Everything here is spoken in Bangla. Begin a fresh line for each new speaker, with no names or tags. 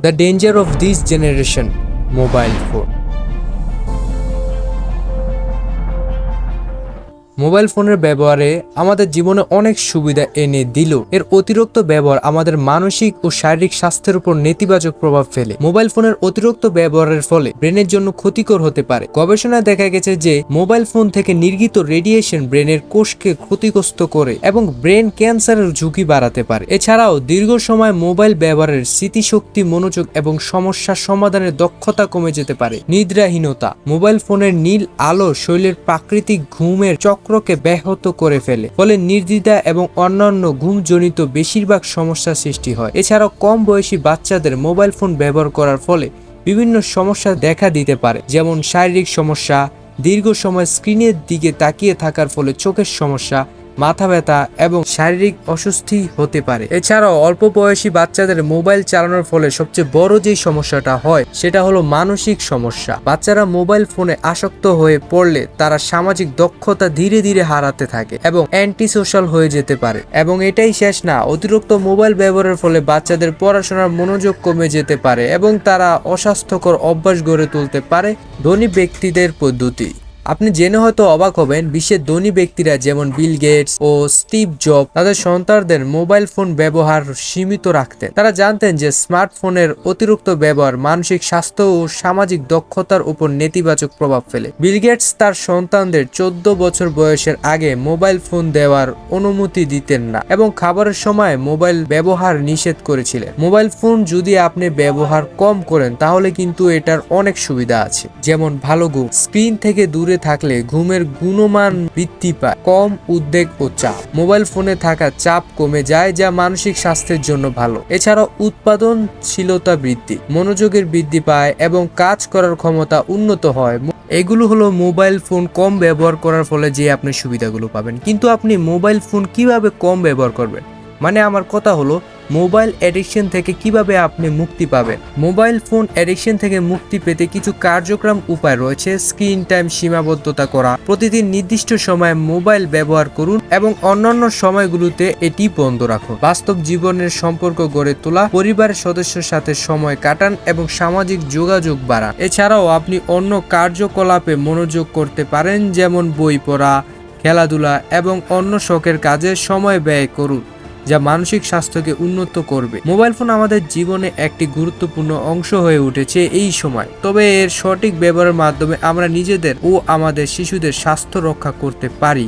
The danger of this generation mobile phone. Mobile ফোনের ব্যবহারে আমাদের জীবনে অনেক সুবিধা এনে দিল। এর অতিরিক্ত ব্যবহার আমাদের মানসিক ও শারীরিক স্বাস্থ্যের উপর নেতিবাচক প্রভাব ফেলে। মোবাইল ফোনের অতিরিক্ত ব্যবহারের ফলে ব্রেনের জন্য ক্ষতিকর হতে পারে। গবেষণায় দেখা গেছে যে, মোবাইল ফোন থেকে নির্গিত রেডিয়েশন ব্রেনের কোষকে ক্ষতিগ্রস্ত করে এবং ব্রেন ক্যান্সারের ঝুঁকি বাড়াতে পারে। এছাড়াও, দীর্ঘ সময় মোবাইল ব্যবহারের স্মৃতিশক্তি, মনোযোগ এবং সমস্যা সমাধানের দক্ষতা কমে যেতে পারে। নিদ্রাহীনতা। মোবাইল ফোনের নীল আলো শৈলের প্রাকৃতিক ঘুমের চক্রকে ব্যাহত করে ফেলে, ফলে নির্দিদা এবং অন্যান্য ঘুমজনিত বেশিরভাগ সমস্যা সৃষ্টি হয়। এছাড়াও কম বয়সী বাচ্চাদের মোবাইল ফোন ব্যবহার করার ফলে বিভিন্ন সমস্যা দেখা দিতে পারে, যেমন শারীরিক সমস্যা, দীর্ঘ সময় স্ক্রিনের দিকে তাকিয়ে থাকার ফলে চোখের সমস্যা মাথা ব্যথা এবং শারীরিক অস্বস্তি হতে পারে। এছাড়াও অল্প বয়সী বাচ্চাদের মোবাইল চালানোর ফলে সবচেয়ে বড় যে সমস্যাটা হয়, সেটা হলো মানসিক সমস্যা। বাচ্চারা মোবাইল ফোনে আসক্ত হয়ে পড়লে তারা সামাজিক দক্ষতা ধীরে ধীরে হারাতে থাকে এবং অ্যান্টি সোশ্যাল হয়ে যেতে পারে। এবং এটাই শেষ না, অতিরিক্ত মোবাইল ব্যবহারের ফলে বাচ্চাদের পড়াশোনার মনোযোগ কমে যেতে পারে এবং তারা অস্বাস্থ্যকর অভ্যাস গড়ে তুলতে পারে ধনী ব্যক্তিদের পদ্ধতি। আপনি জেনে হয়তো অবাক হবেন, বিশ্বের ধনী ব্যক্তিরা যেমন বিল গেটস ও স্টিভ জব তাদের সন্তানদের মোবাইল ফোন ব্যবহার সীমিত রাখতেন। তারা জানতেন যে স্মার্টফোনের অতিরিক্ত ব্যবহার মানসিক স্বাস্থ্য ও সামাজিক দক্ষতার উপর নেতিবাচক প্রভাব ফেলে। বিল গেটস তার সন্তানদের চোদ্দ বছর বয়সের আগে মোবাইল ফোন দেওয়ার অনুমতি দিতেন না এবং খাবারের সময় মোবাইল ব্যবহার নিষেধ করেছিলেন। মোবাইল ফোন যদি আপনি ব্যবহার কম করেন, তাহলে কিন্তু এটার অনেক সুবিধা আছে। যেমন ভালো ঘুম স্ক্রিন থেকে দূরে থাকলে ঘুমের গুণমান বৃদ্ধি পায়, কম উদ্বেগ ও চাপ। মোবাইল ফোনে থাকা চাপ কমে যায়, যা মানসিক স্বাস্থ্যের জন্য ভালো। এছাড়াও উৎপাদনশীলতা বৃদ্ধি, মনোযোগের বৃদ্ধি পায় এবং কাজ করার ক্ষমতা উন্নত হয়। এগুলো হলো মোবাইল ফোন কম ব্যবহার করার ফলে যে আপনি সুবিধাগুলো পাবেন। কিন্তু আপনি মোবাইল ফোন কীভাবে কম ব্যবহার করবেন? মানে আমার কথা হলো মোবাইল অ্যাডিকশন থেকে কীভাবে আপনি মুক্তি পাবেন? মোবাইল ফোন অ্যাডিকশন থেকে মুক্তি পেতে কিছু কার্যক্রম উপায় রয়েছে। স্ক্রিন টাইম সীমাবদ্ধতা করা, প্রতিদিন নির্দিষ্ট সময়ে মোবাইল ব্যবহার করুন এবং অন্যান্য সময়গুলোতে এটি বন্ধ রাখুন। বাস্তব জীবনের সম্পর্ক গড়ে তোলা, পরিবারের সদস্যের সাথে সময় কাটান এবং সামাজিক যোগাযোগ বাড়ান। এছাড়াও আপনি অন্য কার্যকলাপে মনোযোগ করতে পারেন, যেমন বই পড়া, খেলাধুলা এবং অন্য শখের কাজে সময় ব্যয় করুন। যা মানসিক স্বাস্থ্যকে উন্নত করবে। মোবাইল ফোন আমাদের জীবনে একটি গুরুত্বপূর্ণ অংশ হয়ে উঠেছে এই সময়। তবে এর সঠিক ব্যবহারের মাধ্যমে আমরা নিজেদের ও আমাদের শিশুদের স্বাস্থ্য রক্ষা করতে পারি।